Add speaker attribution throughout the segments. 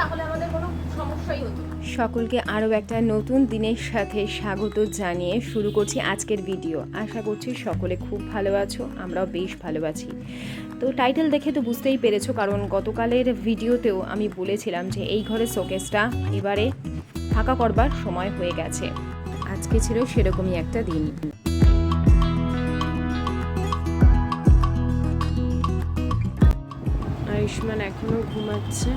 Speaker 1: তাহলে আমাদের কোনো সমস্যাই হতো
Speaker 2: সকলকে আরও একটা নতুন দিনের সাথে স্বাগত জানিয়ে শুরু করছি আজকের ভিডিও। আশা করছি সকলে খুব ভালো আছো আমরাও বেশ ভালো আছি। তো টাইটেল দেখে তো বুঝতেই পেরেছ কারণ গতকালের ভিডিওতেও আমি বলেছিলাম যে এই ঘরের শোকেসটা এবারে ফাঁকা করবার সময় হয়ে গেছে। আজকে ছিল সেরকমই একটা দিন। আয়ুষ্মান এখনও ঘুমাচ্ছে।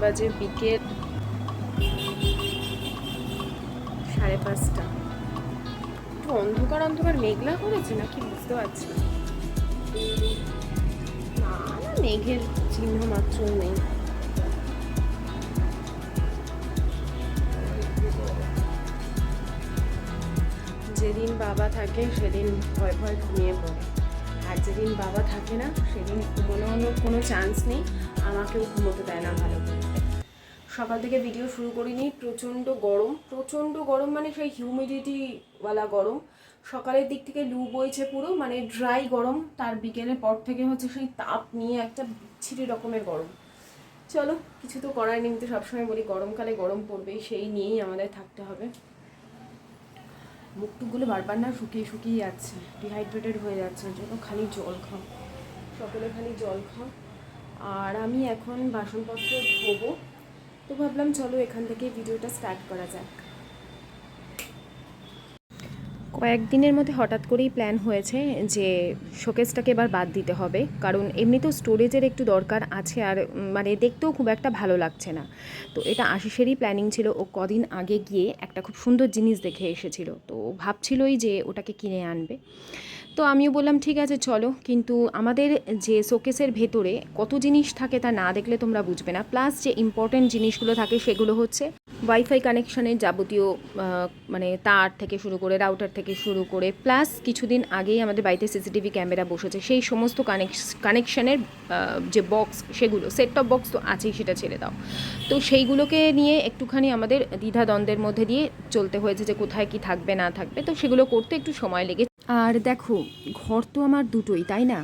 Speaker 2: বাজে বিকেল সাড়ে পাঁচটা। একটু অন্ধকার অন্ধকার, মেঘলা করেছে নাকি বুঝতে পারছি না। না মেঘের চিহ্ন মাত্র নেই। যেদিন বাবা থাকে, সেদিন ভয় ভয় ঘুমিয়ে পড়ে। আর যেদিন বাবা থাকে না, সেদিন ঘুমানোর কোনো চান্স নেই। আমাকেও ঘুমোতে দেয় না ভালো করে। সকাল থেকে ভিডিও শুরু করিনি, প্রচণ্ড গরম। প্রচণ্ড গরম মানে সেই হিউমিডিটিওয়ালা গরম। সকালের দিক থেকে লু বইছে পুরো মানে ড্রাই গরম। তার বিকেলের পর থেকে হচ্ছে সেই তাপ নিয়ে একটা বিচ্ছিরি রকমের গরম। চলো, কিছু তো করার নেই তো সবসময় বলি গরমকালে গরম পড়বে সেই নিয়েই আমাদের থাকতে হবে। মুখটুকগুলো বারবার না শুকিয়ে শুকিয়ে যাচ্ছে ডিহাইড্রেটেড হয়ে যাচ্ছে জন্য খালি জল খাও। সকলে খালি জল খাও। আর আমি এখন বাসনপত্র ধোবো। তো ভাবলাম চলো এখান থেকে ভিডিওটা স্টার্ট করা যাক। কয়েকদিনের মধ্যে হঠাৎ করেই প্ল্যান হয়েছে যে শোকেসটাকে এবার বাদ দিতে হবে, কারণ এমনিতেও স্টোরেজের একটু দরকার আছে আর মানে দেখতেও খুব একটা ভালো লাগছে না। তো এটা আশিসেরই প্ল্যানিং ছিল, ও কদিন আগে গিয়ে একটা খুব সুন্দর জিনিস দেখে এসেছিল। তো ভাবছিলই যে ওটাকে কিনে আনবে। তো আমিও বললাম, ঠিক আছে, চলো। কিন্তু আমাদের যে শোকেসের ভেতরে কত জিনিস থাকে তা না দেখলে তোমরা বুঝবে না। প্লাস যে ইম্পর্টেন্ট জিনিসগুলো থাকে সেগুলো হচ্ছে ওয়াইফাই কানেকশনের যাবতীয় মানে তার থেকে শুরু করে রাউটার থেকে শুরু করে প্লাস কিছুদিন আগেই আমাদের বাড়িতে সিসিটিভি ক্যামেরা বসেছে। সেই সমস্ত কানেকশ কানেকশনের যে বক্স সেগুলো সেট টপ বক্স তো আছেই সেটা ছেড়ে দাও। তো সেইগুলোকে নিয়ে একটুখানি আমাদের দ্বিধাদ্বন্দ্বের মধ্যে দিয়ে চলতে হয়েছে যে কোথায় কি থাকবে, না থাকবে। তো সেগুলো করতে একটু সময় লেগেছে। আর দেখো, ঘর তো আমার দুটোই, তাই না?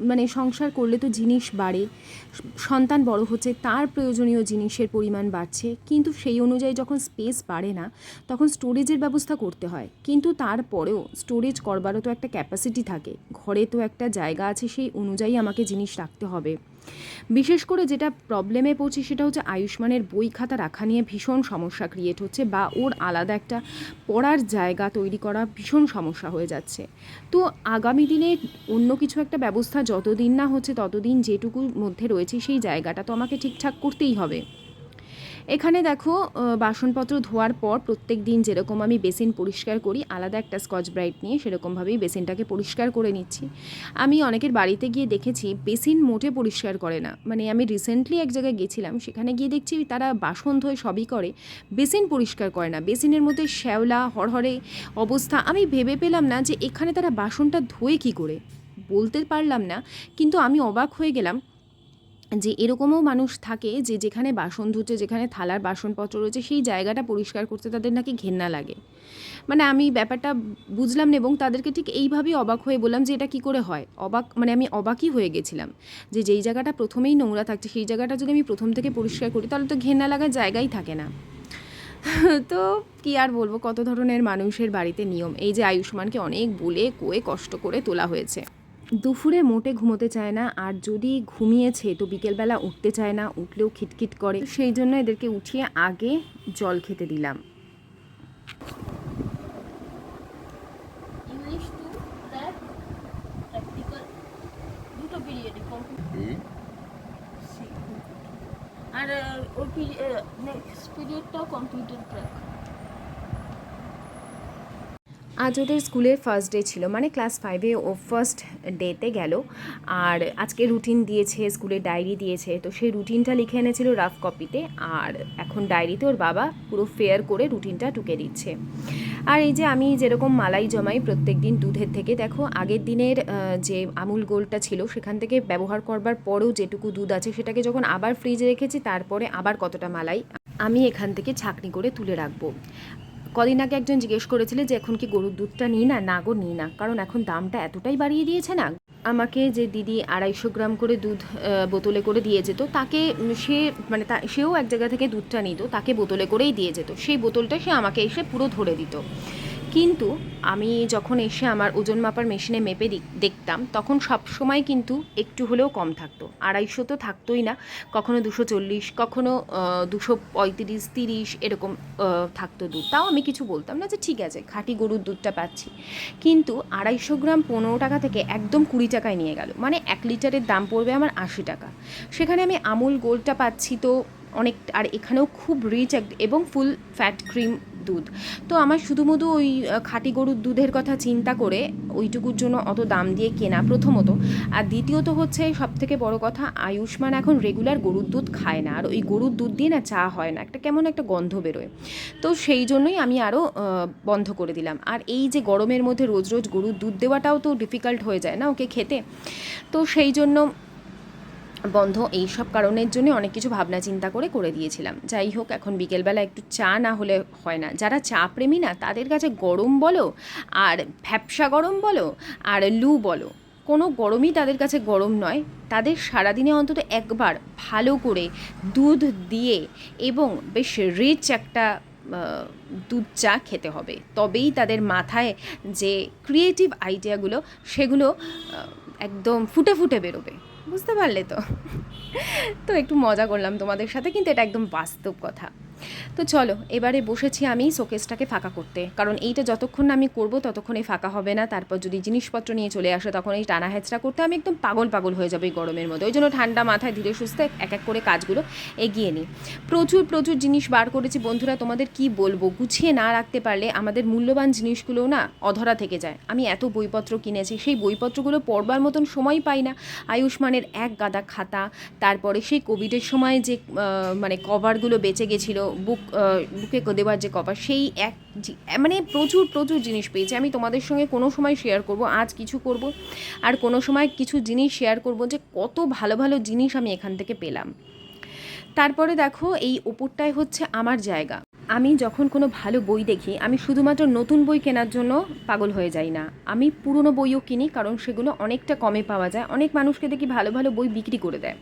Speaker 2: মানে সংসার করলে তো জিনিস বাড়ে। সন্তান বড় হচ্ছে, তার প্রয়োজনীয় জিনিসের পরিমাণ বাড়ছে। কিন্তু সেই অনুযায়ী যখন স্পেস বাড়ে না, তখন স্টোরেজের ব্যবস্থা করতে হয়। কিন্তু তারপরেও স্টোরেজ করবারও তো একটা ক্যাপাসিটি থাকে। ঘরে তো একটা জায়গা আছে, সেই অনুযায়ী আমাকে জিনিস রাখতে হবে। বিশেষ করে যেটা প্রবলেমে পড়ছি সেটা হচ্ছে আয়ুষ্মানের বই খাতা রাখা নিয়ে ভীষণ সমস্যা ক্রিয়েট হচ্ছে বা ওর আলাদা একটা পড়ার জায়গা তৈরি করা ভীষণ সমস্যা হয়ে যাচ্ছে। তো আগামী দিনে অন্য কিছু একটা ব্যবস্থা যতদিন না হচ্ছে ততদিন যেটুকুর মধ্যে রয়েছে সেই জায়গাটা তো আমাকে ঠিকঠাক করতেই হবে। এখানে দেখো বাসনপত্র ধোয়ার পর প্রত্যেক দিন যেরকম আমি বেসিন পরিষ্কার করি, আলাদা একটা স্কচ ব্রাইট নিয়ে সেরকমভাবেই বেসিনটাকে পরিষ্কার করে নিচ্ছি। আমি অনেকের বাড়িতে গিয়ে দেখেছি, বেসিন মোটে পরিষ্কার করে না। মানে আমি রিসেন্টলি এক জায়গায় গেছিলাম, সেখানে গিয়ে দেখছি তারা বাসন ধোয় সবই করে, বেসিন পরিষ্কার করে না। বেসিনের মধ্যে শ্যাওলা, হরহরে অবস্থা, আমি ভেবে পেলাম না যে এখানে তারা বাসনটা ধোয় কী করে। বলতে পারলাম না, কিন্তু আমি অবাক হয়ে গেলাম যে এরকমও মানুষ থাকে যে যেখানে বাসন ধুচ্ছে, যেখানে থালার বাসনপত্র রয়েছে, সেই জায়গাটা পরিষ্কার করতে তাদের নাকি ঘেন্না লাগে। মানে আমি ব্যাপারটা বুঝলাম না এবং তাদেরকে ঠিক এইভাবেই অবাক হয়ে বললাম যে এটা কি করে হয়? অবাক মানে আমি অবাকই হয়ে গেছিলাম যে যেই জায়গাটা প্রথমেই নোংরা থাকছে, সেই জায়গাটা যদি আমি প্রথম থেকে পরিষ্কার করি, তাহলে তো ঘেন্না লাগার জায়গাই থাকে না। তো কি আর বলব, কত ধরনের মানুষের বাড়িতে নিয়ম? এই যে আয়ুষ্মানকে অনেক বলে, কয়ে, কষ্ট করে তোলা হয়েছে। দুপুরে মোটে ঘুমোতে চায় না আর যদি ঘুমিয়েছে তো বিকেলবেলা উঠতে চায় না উঠলেও খিটখিট করে। সেই জন্য এদেরকে উঠিয়ে আগে জল খেতে দিলাম।
Speaker 1: আর ওর নেক্সট পিরিয়ডটাও কম্পিউটার ট্র্যাক
Speaker 2: আজ ওদের স্কুলের ফার্স্ট ডে ছিল মানে ক্লাস ফাইভে ও ফার্স্ট ডেতে গেল। আর আজকে রুটিন দিয়েছে স্কুলের ডায়েরি দিয়েছে, তো সেই রুটিনটা লিখে এনেছিল রাফ কপিতে আর এখন ডায়েরিতে ওর বাবা পুরো ফেয়ার করে রুটিনটা টুকে দিচ্ছে। আর এই যে আমি যেরকম মালাই জমাই প্রত্যেক দিন দুধের থেকে, দেখো আগের দিনের যে আমুল গোলটা ছিল, সেখান থেকে ব্যবহার করবার পরেও যেটুকু দুধ আছে, সেটাকে যখন আবার ফ্রিজে রেখেছি, তারপরে আবার কতটা মালাই আমি এখান থেকে ছাকনি করে তুলে রাখব। কদিন আগে একজন জিজ্ঞেস করেছিল যে এখন কি গরুর দুধটা নিই না না গো নিই না। কারণ এখন দামটা এতটাই বাড়িয়ে দিয়েছে না। আমাকে যে দিদি আড়াইশো গ্রাম করে দুধ বোতলে করে দিয়ে যেত, তাকে সে মানে তা, সেও এক জায়গা থেকে দুধটা নিত, তাকে বোতলে করেই দিয়ে যেত। সেই বোতলটা সে আমাকে এসে পুরো ধরে দিত। কিন্তু আমি যখন এসে আমার ওজন মাপার মেশিনে মেপে দেখতাম, তখন সব সময় কিন্তু একটু হলেও কম থাকতো। আড়াইশো তো থাকতোই না। কখনো দুশো চল্লিশ, কখনো দুশো পঁয়ত্রিশ, তিরিশ এরকম থাকতো দুধ। তাও আমি কিছু বলতাম না যে ঠিক আছে, খাঁটি গরুর দুধটা পাচ্ছি। কিন্তু আড়াইশো গ্রাম পনেরো টাকা থেকে একদম কুড়ি টাকায় নিয়ে গেল। মানে এক লিটারের দাম পড়বে আমার আশি টাকা। সেখানে আমি আমুল গোল্ডটা পাচ্ছি তো অনেক আর এখানেও খুব রিচ এবং ফুল ফ্যাট ক্রিম দুধ। তো আমার শুধুমধু ওই খাঁটি গরুর দুধের কথা চিন্তা করে ওইটুকুর জন্য অত দাম দিয়ে কেনা প্রথমত। আর দ্বিতীয়ত হচ্ছে সব থেকে বড় কথা, আয়ুষ্মান এখন রেগুলার গরুর দুধ খায় না। আর ওই গরুর দুধ দিয়ে না চা হয় না। একটা কেমন একটা গন্ধ বেরোয়। তো সেই জন্যই আমি আরও বন্ধ করে দিলাম। আর এই যে গরমের মধ্যে রোজ রোজ গরুর দুধ দেওয়াটাও তো ডিফিকাল্ট হয়ে যায় না ওকে খেতে। তো সেই জন্য বন্ধ এই সব কারণের জন্য অনেক কিছু ভাবনা চিন্তা করে করে দিয়েছিলাম। যাই হোক, এখন বিকেলবেলা একটু চা না হলে হয় না। যারা চা প্রেমী না, তাদের কাছে গরম বলো, আর ভ্যাপসা গরম বলো, আর লু বলো, কোনো গরমই তাদের কাছে গরম নয়। তাদের সারাদিনে অন্তত একবার ভালো করে দুধ দিয়ে এবং বেশ রিচ একটা দুধ চা খেতে হবে। তবেই তাদের মাথায় যে ক্রিয়েটিভ আইডিয়াগুলো সেগুলো একদম ফুটে ফুটে বেরোবে। বুঝতে পারলে তো। তো একটু মজা করলাম তোমাদের সাথে কিন্তু এটা একদম বাস্তব কথা। তো চলো, এবারে বসেছি আমি শোকেসটাকে ফাঁকা করতে। কারণ এইটা যতক্ষণ আমি করব, ততক্ষণে ফাঁকা হবে না। তারপর যদি জিনিসপত্র নিয়ে চলে আসে, তখন এই টানা হেঁচড়া করতে আমি একদম পাগল পাগল হয়ে যাব এই গরমের মধ্যে। ওই জন্য ঠান্ডা মাথায় ধীরে সুস্থে এক এক করে কাজগুলো এগিয়ে নিই। প্রচুর প্রচুর জিনিস বার করেছি। বন্ধুরা, তোমাদের কি বলব? গুছিয়ে না রাখতে পারলে আমাদের মূল্যবান জিনিসগুলো না অধরা থেকে যায়। আমি এত বইপত্র কিনেছি, সেই বইপত্রগুলো পড়বার মতন সময় পাই না। আয়ুষ্মানের এক গাদা খাতা, তারপরে সেই কোভিডের সময় যে মানে কভারগুলো বেঁচে গেছিল বুক বুকে দেওয়ার যে কভার সেই এক মানে প্রচুর প্রচুর জিনিস পেয়েছি। আমি তোমাদের সঙ্গে কোনো সময় শেয়ার করব, আজ কিছু করব, আর কোনো সময় কিছু জিনিস শেয়ার করব যে কত ভালো ভালো জিনিস আমি এখান থেকে পেলাম। তারপরে দেখো, এই ওপরটায় হচ্ছে আমার জায়গা। আমি যখন কোনো ভালো বই দেখি, আমি শুধুমাত্র নতুন বই কেনার জন্য পাগল হয়ে যাই না। আমি পুরনো বইও কিনি, কারণ সেগুলো অনেকটা কমে পাওয়া যায়। অনেক মানুষকে দেখি ভালো ভালো বই বিক্রি করে দেয়।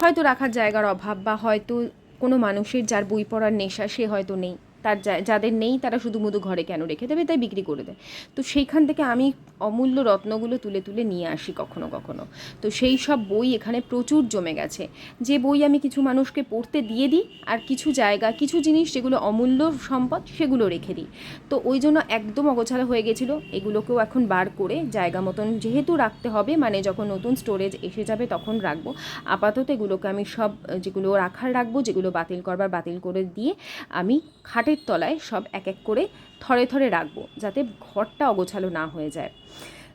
Speaker 2: হয়তো রাখার জায়গার অভাব বা হয়তো কোনো মানুষের যার বই পড়ার নেশা সে হয়তো নেই। তার যাদের নেই তারা শুধু মুধু ঘরে কেন রেখে দেবে? তাই বিক্রি করে দেয়। তো সেইখান থেকে আমি অমূল্য রত্নগুলো তুলে তুলে নিয়ে আসি কখনো কখনো। তো সেই সব বই এখানে প্রচুর জমে গেছে। যে বই আমি কিছু মানুষকে পড়তে দিয়ে দিই আর কিছু জায়গা, কিছু জিনিস যেগুলো অমূল্য সম্পদ সেগুলো রেখে দিই। তো ওই জন্য একদম অগোছালো হয়ে গেছিল। এগুলোকেও এখন বার করে জায়গা মতন যেহেতু রাখতে হবে মানে যখন নতুন স্টোরেজ এসে যাবে তখন রাখব। আপাতত এগুলোকে আমি সব, যেগুলো রাখার রাখব, যেগুলো বাতিল করবার বাতিল করে দিয়ে আমি খাটের তলায় সব এক এক করে থরে থরে রাখব, যাতে ঘরটা অগোছালো না হয়ে যায়।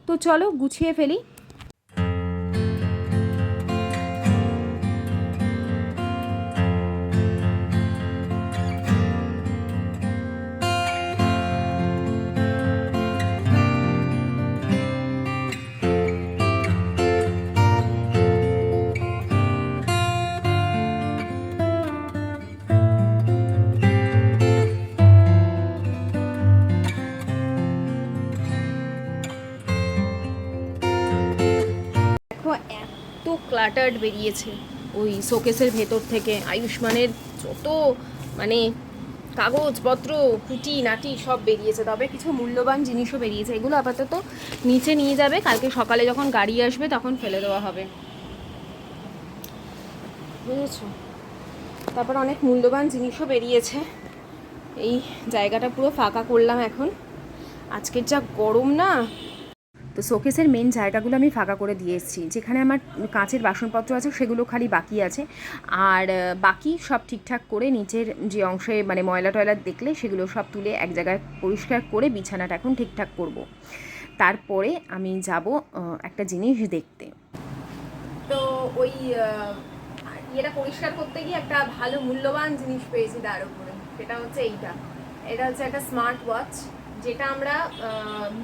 Speaker 2: তো চলো গুছিয়ে ফেলি। ক্লাটার্ড বেরিয়েছে। ওই শোকেসের ভেতর থেকে আয়ুষ্মানের যত মানে কাগজপত্র কুটি নাটি সব বেরিয়েছে। তবে কিছু মূল্যবান জিনিসও বেরিয়েছে। এগুলো আপাতত নিচে নিয়ে যাবে। কালকে সকালে যখন গাড়ি আসবে তখন ফেলে দেওয়া হবে। বুঝেছ? তারপর অনেক মূল্যবান জিনিসও বেরিয়েছে। এই জায়গাটা পুরো ফাঁকা করলাম এখন। আজকের যা গরম না তো শোকেসের মেন জায়গাগুলো আমি ফাঁকা করে দিয়ে এসেছি। যেখানে আমার কাঁচের বাসনপত্র আছে, সেগুলো খালি বাকি আছে। আর বাকি সব ঠিকঠাক করে নিচের যে অংশে মানে ময়লা টয়লা দেখলে সেগুলো সব তুলে এক জায়গায় পরিষ্কার করে বিছানাটা এখন ঠিকঠাক করব। তারপরে আমি যাব একটা জিনিস দেখতে। তো ওই ইয়েটা পরিষ্কার করতে গিয়ে একটা ভালো মূল্যবান জিনিস পেয়েছি তার উপরে। সেটা হচ্ছে এইটা। এটা হচ্ছে একটা স্মার্ট ওয়াচ যেটা আমরা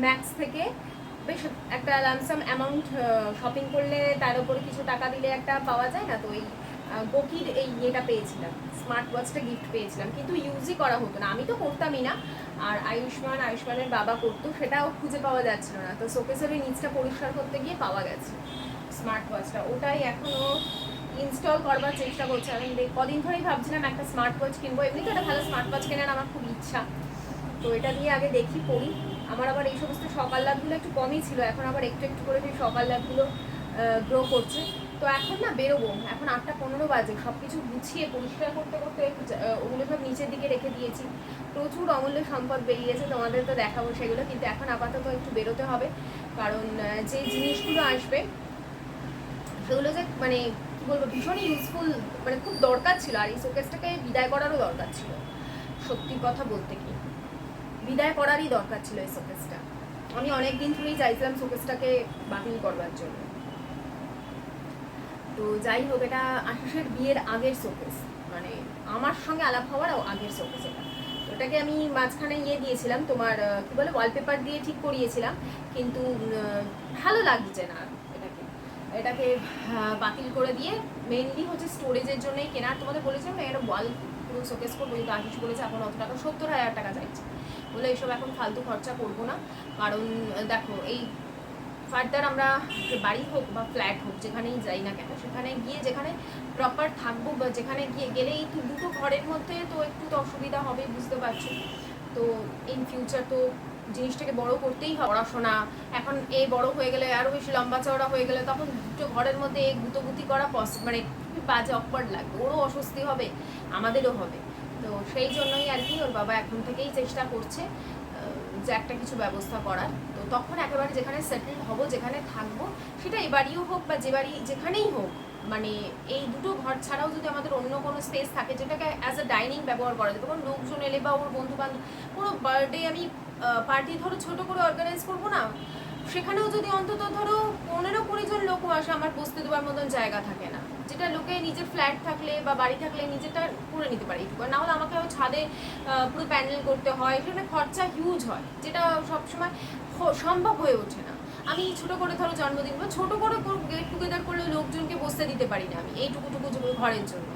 Speaker 2: ম্যাক্স থেকে বেশ, একটা লামসাম অ্যামাউন্ট শপিং করলে তার উপরে কিছু টাকা দিলে একটা পাওয়া যায় না? তো এই গোকির এই ইয়েটা পেয়েছিলাম স্মার্ট ওয়াচটা গিফট পেয়েছিলাম। কিন্তু ইউজই করা হতো না। আমি তো করতামই না। আর আয়ুষ্মান, আয়ুষ্মানের বাবা করতো, সেটাও খুঁজে পাওয়া যাচ্ছিল না। তো শোকেসের ওই নিচটা পরিষ্কার করতে গিয়ে পাওয়া গেছে স্মার্ট ওয়াচটা ওটাই এখনও ইনস্টল করবার চেষ্টা করছি। আমি কদিন ধরেই ভাবছিলাম একটা স্মার্ট ওয়াচ কিনবো। এমনি তো একটা ভালো স্মার্ট ওয়াচ কেনার আমার খুব ইচ্ছা। তো এটা দিয়ে আগে দেখি পড়ি আমার আবার এই সমস্ত সকাল লাভগুলো একটু কমই ছিল, এখন আবার একটু একটু করে সেই সকাল লাভগুলো গ্রো করছে। তো এখন না বেরোবো, এখন আটটা পনেরো বাজে সব কিছু গুছিয়ে পরিষ্কার করতে করতে ওগুলো সব নিচের দিকে রেখে দিয়েছি। প্রচুর অমূল্য সম্পদ বেরিয়েছে, তোমাদের তো দেখাবো সেগুলো, কিন্তু এখন আপাতত একটু বেরোতে হবে। কারণ যে জিনিসগুলো আসবে, সেগুলো যে মানে কী বলব, ভীষণই ইউজফুল মানে খুব দরকার ছিল, আর এই শোকেসটাকে বিদায় করারও দরকার ছিল। সত্যি কথা বলতে কি বিদায় করারই দরকার ছিল এই শোকেসটা। আমি অনেক দিন ধরেই চাইছিলাম শোকেসটাকে বাতিল করবার জন্য। তো যাই হোক, এটা আশিসের বিয়ের আগের শোকেস। মানে আমার সঙ্গে আলাপ হওয়ার আগের শোকেস এটা। তো এটাকে আমি মাঝখানে ইয়ে দিয়েছিলাম, তোমার কি বলে ওয়ালপেপার দিয়ে ঠিক করিয়েছিলাম। কিন্তু ভালো লাগছে না এটাকে। এটাকে বাতিল করে দিয়ে মেনলি হচ্ছে স্টোরেজের জন্যই কেনা। আর তোমাদের বলেছিলাম না এটা ওয়াল পুরো শোকেস করব, কিন্তু আশিস বলেছে, এখন অত টাকা, সত্তর হাজার টাকা চাইছে। বলে এইসব এখন ফালতু খরচা করব না। কারণ, দেখো, এই ফার্দার আমরা বাড়ি হোক বা ফ্ল্যাট হোক, যেখানেই যাই না কেন, সেখানে গিয়ে যেখানে প্রপার থাকব বা যেখানে গিয়ে গেলেই তো দুটো ঘরের মধ্যে তো একটু তো অসুবিধা হবে, বুঝতে পারছি? তো ইন ফিউচার তো জিনিসটাকে বড় করতেই হবে। পড়াশোনা, এখন এ বড় হয়ে গেলে আরও বেশি লম্বা চওড়া হয়ে গেলে, তখন দুটো ঘরের মধ্যে এই গুতোগুতি করা পস মানে বাজে অকওয়ার্ড লাগবে। ওরও অস্বস্তি হবে, আমাদেরও হবে। তো সেই জন্যই আর কি ওর বাবা এখন থেকেই চেষ্টা করছে যে একটা কিছু ব্যবস্থা করার। তো তখন একেবারে যেখানে সেটেল হব, যেখানে থাকব, সেটা এ বাড়িও হোক বা যে বাড়ি, যেখানেই হোক মানে এই দুটো ঘর ছাড়াও যদি আমাদের অন্য কোনো স্পেস থাকে, যেটাকে অ্যাজ আ ডাইনিং ব্যবহার করা যায়, তখন লোকজন এলে বা ওর বন্ধু বান্ধব কোনো বার্থডে আমি পার্টি ধরো ছোট করে অর্গানাইজ করব না, সেখানেও যদি অন্তত ধরো পনেরো কুড়ি জন লোকও আসে, আমার বসতে দেওয়ার মতন জায়গা থাকে না। যেটা লোকে নিজের ফ্ল্যাট থাকলে বা বাড়ি থাকলে নিজেরটা করে নিতে পারে এইটুকু। না হলে আমাকে ছাদে পুরো প্যান্ডেল করতে হয়। সেখানে খরচা হিউজ হয়, যেটা সবসময় সম্ভব হয়ে ওঠে না। আমি ছোট করে ধরো জন্মদিন বা ছোট করে গেট টুগেদার করলে লোকজনকে বসতে দিতে পারি না আমি, এইটুকু টুকু ঘরের জন্য।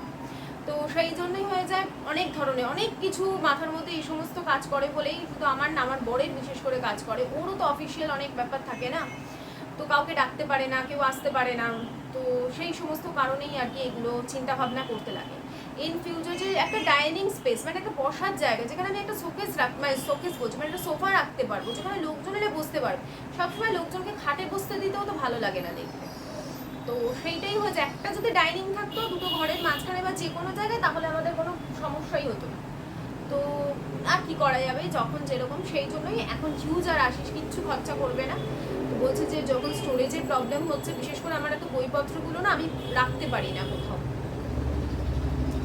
Speaker 2: তো সেই জন্যই হয়ে যায় অনেক ধরনের, অনেক কিছু মাথার মধ্যে এই সমস্ত কাজ করে বলেই শুধু আমার না, আমার বরের বিশেষ করে কাজ করে। ওরও তো অফিসিয়াল অনেক ব্যাপার থাকে না। তো কাউকে ডাকতে পারে না, কেউ আসতে পারে না। তো সেই সমস্ত কারণেই আর কি এগুলো চিন্তা ভাবনা করতে লাগে। ইন ফিউচার যে একটা ডাইনিং স্পেস মানে একটা বসার জায়গা, যেখানে আমি একটা শোকেস রাখ মানে শোকেস বলছি মানে একটা সোফা রাখতে পারব, যেখানে লোকজন এলে বসতে পারবে। সবসময় লোকজনকে খাটে বসতে দিতেও তো ভালো লাগে না দেখতে। তো সেইটাই হয়েছে। একটা যদি ডাইনিং থাকতো, দুটো ঘরের মাঝখানে বা যে কোনো জায়গায়, তাহলে আমাদের কোনো সমস্যাই হতো না। তো আর কি করা যাবে, যখন যেরকম, সেই জন্যই এখন হিউজ আর আসিস কিচ্ছু খরচা করবে না। বলছে যে যখন স্টোরেজের প্রবলেম হচ্ছে, বিশেষ করে আমার এত বইপত্রগুলো না আমি রাখতে পারি না কোথাও।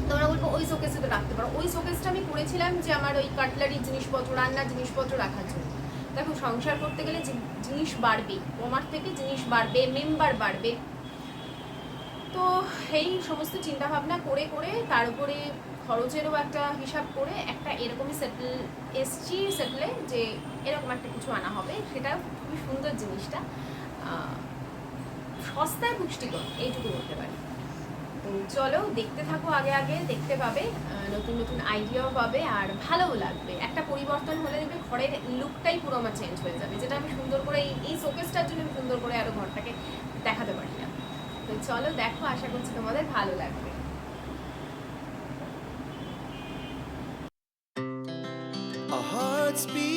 Speaker 2: তোমরা বলব, ওই শোকেসে তো রাখতে পারো। ওই শোকেসটা আমি করেছিলাম যে আমার ওই কাটলারির জিনিসপত্র, রান্নার জিনিসপত্র রাখার জন্য। দেখো, সংসার করতে গেলে জিনিস বাড়বে। কমার থেকে জিনিস বাড়বে মেম্বার বাড়বে। তো এই সমস্ত চিন্তা ভাবনা করে করে তার উপরে খরচেরও একটা হিসাব করে একটা এরকমই সেটেল এসছি সেটেলে যে এরকম একটা কিছু আনা হবে, সেটা খুবই সুন্দর জিনিসটা। সস্তায় পুষ্টিকর, এইটুকু বলতে পারি। তো চলো, দেখতে থাকো আগে আগে, দেখতে পাবে নতুন নতুন আইডিয়াও পাবে, আর ভালোও লাগবে। একটা পরিবর্তন হলে দেখবে ঘরের লুকটাই পুরো আমার চেঞ্জ হয়ে যাবে, যেটা আমি সুন্দর করে এই- শোকেসটার জন্য আমি সুন্দর করে আরও ঘরটাকে দেখাতে পারি না। তো চলো, দেখো, আশা করছি তোমাদের ভালো লাগবে।
Speaker 3: Beat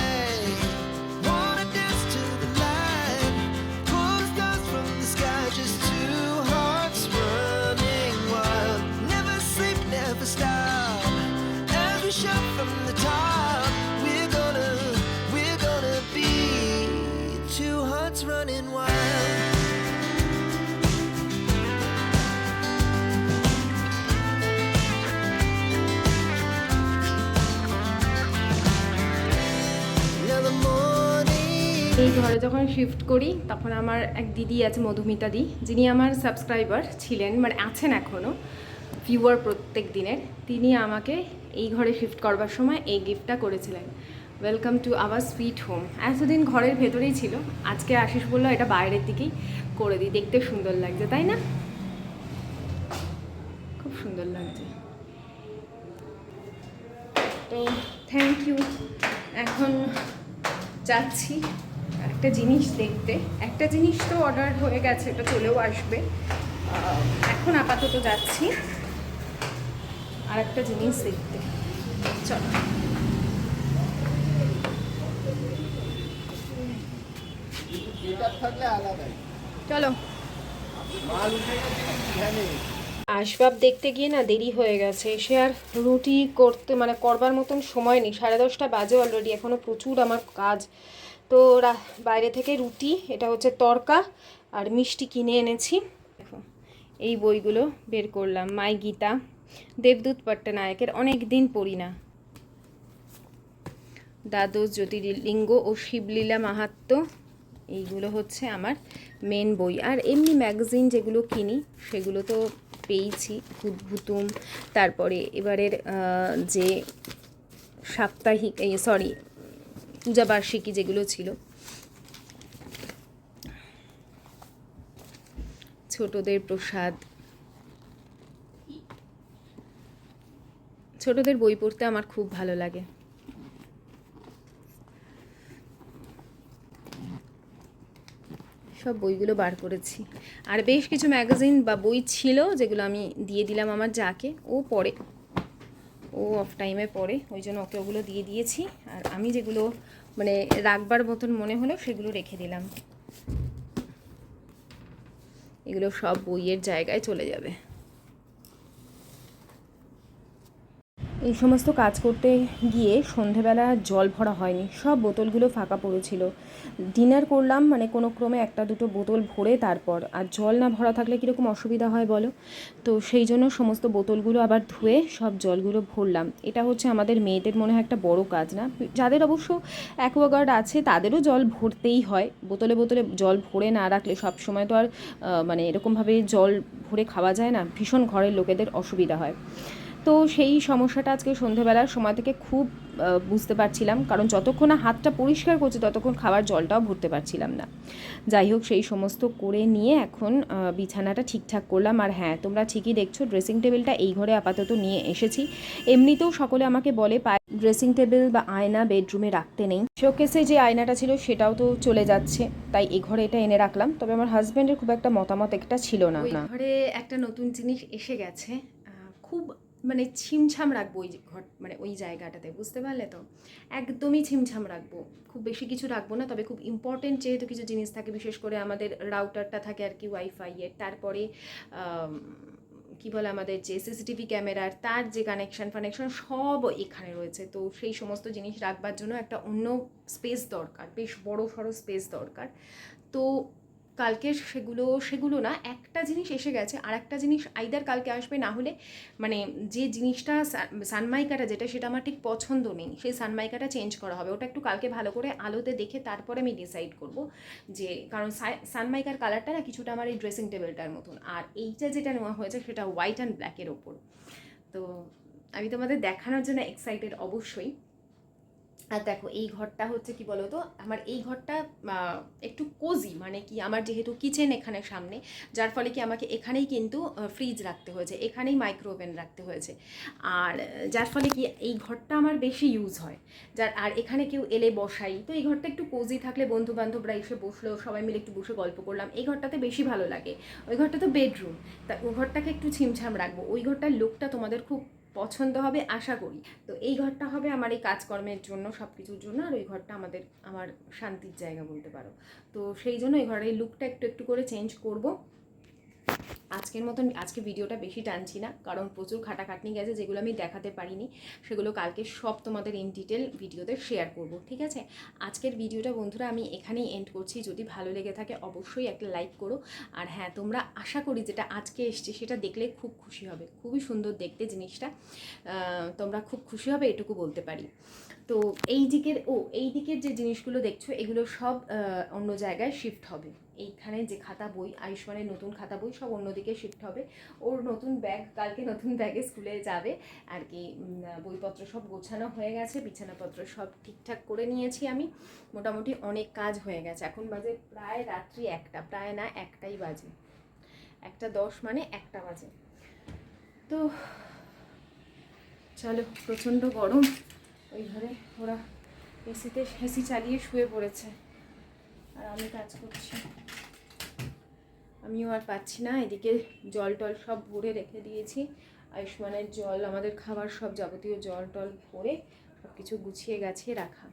Speaker 2: ঘরে যখন শিফট করি, তখন আমার এক দিদি আছে, মধুমিতা দি, যিনি আমার সাবস্ক্রাইবার ছিলেন মানে আছেন এখনও ভিউয়ার প্রত্যেক দিনের। তিনি আমাকে এই ঘরে শিফট করবার সময় এই গিফটটা করেছিলেন। Welcome to our sweet home এতদিন ঘরের ভেতরেই ছিল। আজকে আশিস বলল, এটা বাইরের দিকেই করে দিই। দেখতে সুন্দর লাগছে, তাই না? খুব সুন্দর লাগছে। তো থ্যাংক ইউ এখন যাচ্ছি। একটা জিনিস দেখতে। একটা জিনিস তো অর্ডার হয়ে গেছে, এটা চলেও আসবে। এখন আপাতত যাচ্ছি। আর একটা জিনিস দেখতে। চলো। চলো। আসবাব দেখতে গিয়ে না দেরি হয়ে গেছে। সে আর রুটি করতে মানে করবার মতন সময় নেই। সাড়ে দশটা বাজে অলরেডি এখনও প্রচুর আমার কাজ। তো বাইরে থেকে রুটি, এটা হচ্ছে তরকা আর মিষ্টি কিনে এনেছি। দেখো, এই বইগুলো বের করলাম, মাই গীতা, দেবদূত পট্টনায়কের অনেক দিন পড়ি না দ্বাদশ জ্যোতির্লিঙ্গ ও শিবলীলা মাহাত্ম্য, এইগুলো হচ্ছে আমার মেন বই। আর এমনি ম্যাগাজিন যেগুলো কিনি, সেগুলো তো পেয়েছি ভূতভুতুম তারপরে এবারের যে সাপ্তাহিক, এই সরি পূজাবার্ষিকী যেগুলো ছিল। ছোটদের প্রসাদ। ছোটদের বই পড়তে আমার খুব ভালো লাগে। সব বইগুলো বার করেছি। আর বেশ কিছু ম্যাগাজিন বা বই ছিল যেগুলো আমি দিয়ে দিলাম আমার যাকে। ও পড়ে। ও অফ টাইমে পড়ে, ওই জন্য ওকে ওগুলো দিয়ে দিয়েছি। আর আমি যেগুলো মানে রাখবার মতন মনে হলো সেগুলো রেখে দিলাম। এগুলো সব বইয়ের জায়গায় চলে যাবে। এই সমস্ত কাজ করতে গিয়ে সন্ধেবেলা জল ভরা হয়নি। সব বোতলগুলো ফাঁকা পড়েছিল। ডিনার করলাম মানে কোনো ক্রমে একটা দুটো বোতল ভরে তারপর। আর জল না ভরা থাকলে কীরকম অসুবিধা হয় বলো? তো সেই জন্য সমস্ত বোতলগুলো আবার ধুয়ে সব জলগুলো ভরলাম। এটা হচ্ছে আমাদের মেয়েদের মনে হয় একটা বড় কাজ না? যাদের অবশ্য অ্যাকোয়াগার্ড আছে, তাদেরও জল ভরতেই হয়। বোতলে বোতলে জল ভরে না রাখলে সব সময় তো আর মানে এরকমভাবে জল ভরে খাওয়া যায় না। ভীষণ ঘরের লোকেদের অসুবিধা হয়। তো সেই সমস্যাটা আজকে সন্ধেবেলার সময় থেকে খুব বুঝতে পারছিলাম। কারণ যতক্ষণ না হাতটা পরিষ্কার করছি, ততক্ষণ খাবার জলটাও ভরতে পারছিলাম না। যাই হোক, সেই সমস্ত করে নিয়ে এখন বিছানাটা ঠিকঠাক করলাম। আর হ্যাঁ তোমরা ঠিকই দেখছ ড্রেসিং টেবিলটা এই ঘরে আপাতত নিয়ে এসেছি। এমনিতেও সকলে আমাকে বলে ড্রেসিং টেবিল বা আয়না বেডরুমে রাখতে নেই। শোকেসে যে আয়নাটা ছিল, সেটাও তো চলে যাচ্ছে। তাই এই ঘরে এটা এনে রাখলাম। তবে আমার হাজব্যান্ডের খুব একটা মতামত একটা ছিল না। ঘরে একটা নতুন জিনিস এসে গেছে। খুব মানে ছিমছাম রাখব ওই ঘর মানে ওই জায়গাটাতে, বুঝতে পারলে তো? একদমই ছিমছাম রাখব। খুব বেশি কিছু রাখব না, তবে খুব ইম্পর্টেন্ট যেহেতু কিছু জিনিস থাকে, বিশেষ করে আমাদের রাউটারটা থাকে আর কি ওয়াইফাই এর, তারপরে কি বলে আমাদের যে সিসিটিভি ক্যামেরার তার যে কানেকশন ফানেকশন সব এখানে রয়েছে। তো সেই সমস্ত জিনিস রাখবার জন্য একটা অন্য স্পেস দরকার, বেশ বড় সড়ো স্পেস দরকার। তো কালকে সেগুলো সেগুলো না, একটা জিনিস এসে গেছে আর একটা জিনিস আইদার কালকে আসবে, না হলে মানে যে জিনিসটা সান- সানমাইকাটা যেটা, সেটা আমার ঠিক পছন্দ নেই, সেই সানমাইকাটা চেঞ্জ করা হবে। ওটা একটু কালকে ভালো করে আলোতে দেখে তারপরে আমি ডিসাইড করব যে, কারণ সানমাইকার কালারটা না কিছুটা আমার এই ড্রেসিং টেবিলটার মতন। আর এইটা যেটা নেওয়া হয়েছে, সেটা হোয়াইট অ্যান্ড ব্ল্যাকের ওপর। তো আমি তোমাদের দেখানোর জন্য এক্সাইটেড অবশ্যই। আর দেখো, এই ঘরটা হচ্ছে কি বলতো, আমার এই ঘরটা একটু কোজি মানে কি আমার যেহেতু কিচেন এখানে সামনে, যার ফলে কি আমাকে এখানেই কিন্তু ফ্রিজ রাখতে হয়েছে, এখানেই মাইক্রো ওভেন রাখতে হয়েছে। আর, যার ফলে কি এই ঘরটা আমার বেশি ইউজ হয়। যার, আর এখানে কেউ এলে বসাই। তো এই ঘরটা একটু কোজি থাকলে বন্ধু বান্ধবরা এসে বসল, সবাই মিলে একটু বসে গল্প করলাম। এই ঘরটাতে বেশি ভালো লাগে। ওই ঘরটা তো বেডরুম তা ওই ঘরটাকে একটু ছিমছাম রাখব। ওই ঘরটার লুকটা তোমাদের খুব পছন্দ হবে, আশা করি। তো এই ঘরটা হবে আমার এই কাজকর্মের জন্য সব কিছুর জন্য, আর ওই ঘরটা আমাদের, আমার শান্তির জায়গা বলতে পারো। তো সেই জন্য এই ঘরের লুকটা একটু একটু করে চেঞ্জ করব। আজকের মতন, আজকে ভিডিওটা বেশি টানছি না, কারণ প্রচুর খাটাখাটনি গেছে, যেগুলো আমি দেখাতে পারিনি, সেগুলো কালকে সব তোমাদের ইন ডিটেল ভিডিওতে শেয়ার করব, ঠিক আছে? আজকের ভিডিওটা বন্ধুরা আমি এখানেই এন্ড করছি, যদি ভালো লেগে থাকে অবশ্যই একটা লাইক করো, আর হ্যাঁ তোমরা আশা করি যেটা আজকে এসছে সেটা দেখলে খুব খুশি হবে, খুবই সুন্দর দেখতে জিনিসটা তোমরা খুব খুশি হবে এটুকু বলতে পারি। তো এই দিকের, ও, এই দিকের যে জিনিসগুলো দেখছ, এগুলো সব অন্য জায়গায় শিফট হবে। এইখানে যে খাতা বই, আয়ুষ্মানের নতুন খাতা বই সব অন্যদিকে শিফট হবে। ওর নতুন ব্যাগ কালকে নতুন ব্যাগে স্কুলে যাবে। আর কি বইপত্র সব গোছানো হয়ে গেছে, বিছানাপত্র সব ঠিকঠাক করে নিয়েছি আমি। মোটামুটি অনেক কাজ হয়ে গেছে। এখন বাজে প্রায় রাত্রি একটা, প্রায় না একটাই বাজে। একটা দশ মানে একটা বাজে। তো চলো, প্রচণ্ড গরম। ওই ঘরে ওরা এসিতে, এসি চালিয়ে শুয়ে পড়েছে। আর আমি কাজ করছি। আমিও আর পাচ্ছি না, এদিকে জল টল সব ভরে রেখে দিয়েছি। আয়ুষ্মানের জল, আমাদের খাবার সব যাবতীয় জল টল ভরে সব কিছু গুছিয়ে গাছিয়ে রাখা।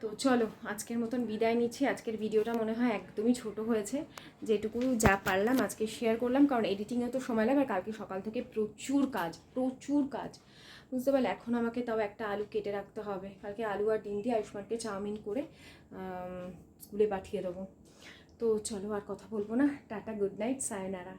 Speaker 2: তো চলো, আজকের মতন বিদায় নিচ্ছি। আজকের ভিডিওটা মনে হয় একদমই ছোট হয়েছে। যেটুকু যা পারলাম আজকে শেয়ার করলাম, কারণ এডিটিংয়ে তো সময় লাগে আর কালকে সকাল থেকে প্রচুর কাজ প্রচুর কাজ। বুঝতে পারলে, এখন আমাকে তাও একটা আলু কেটে রাখতে হবে। কালকে আলু আর ডিম দিয়ে আয়ুষ্মানকে চাউমিন করে স্কুলে পাঠিয়ে দেবো। তো চলো আর কথা বলব না। Tata good night sayonara.